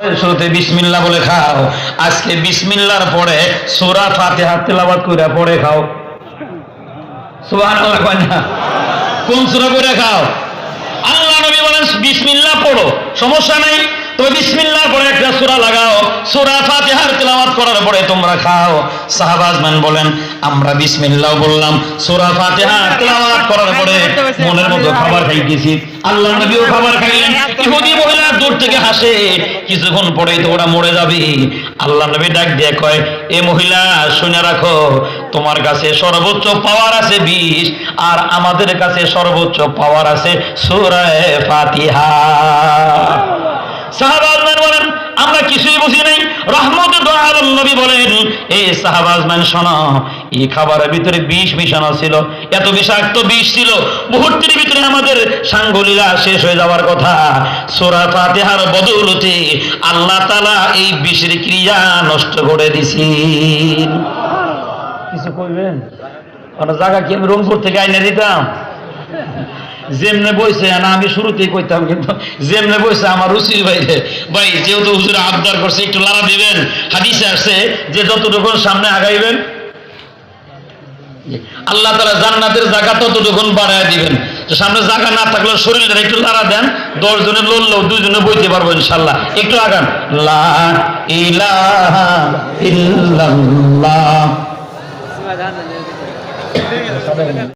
শুরুতে বিসমিল্লাহ বলে খাও। আজকে বিসমিল্লার পরে সূরা তেলাওয়াত কইরা পরে খাও। সুবহানাল্লাহ কয় না? কোন সূরা পড়ে খাও? আল্লাহ নবী বলেন বিসমিল্লাহ পড়ো সমস্যা নাই। তবে বিসমিল্লাহর পরে একটা সূরা লাগাও। সূরা ফাতিহার তেলাওয়াত করার পরে তোমরা খাও। বলেন আমরা বিসমিল্লাহ বললাম সূরা ফাতিহা তেলাওয়াত করার পরে মনের মতো খাবার খাইতেছি। আল্লাহ নবীও খাবার খাইলেন। ইহুদি মহিলা থেকে হাসে, কিছুক্ষণ পরেই তো ওরা মরে যাবে। আল্লাহ নবী ডাক দিয়ে কয়, এ মহিলা, শুনে রাখো, তোমার কাছে সর্বোচ্চ পাওয়ার আছে বিষ আর আমাদের কাছে সর্বোচ্চ পাওয়ার আছে সূরায়ে ফাতিহা। আমরা কিছুই বুঝি নাই। রহমত আলম নবী বলেন এই সাহাবাজমান শোনো, এই খাবারের ভিতরে বিষ মিশানো ছিল, এত বিষাক্ত বিষ ছিল, মুহূর্তের ভিতরে আমাদের সাঙ্গলীলা শেষ হয়ে যাওয়ার কথা। সোরা ফাতেহার বদৌলতে আল্লাহ তালা এই বিষের ক্রিয়া নষ্ট করে দিছি। কিছু কইবেন? জায়গা কি আমি রংপুর থেকে আইনে দিতাম? যেমনে বইছে, না, আমি শুরুতেই কইতাম, কিন্তু যেমনে বইছে, আমার রুচির বাইরে ভাই, যেহেতু হুজুরে আবদার করছে, একটু লাড়া দিবেন। হাদিসে আসছে যে যতটুকু সামনে আগাইবেন আল্লাহ তালা জান্নাতের জায়গা ততটুকুন বাড়ায় দিবেন। সামনে জায়গা না থাকলে শরীরটা একটু লাড়া দেন দশ জনে লড়লেও দুজনে বইতে পারব ইনশাল্লাহ একটু আগান।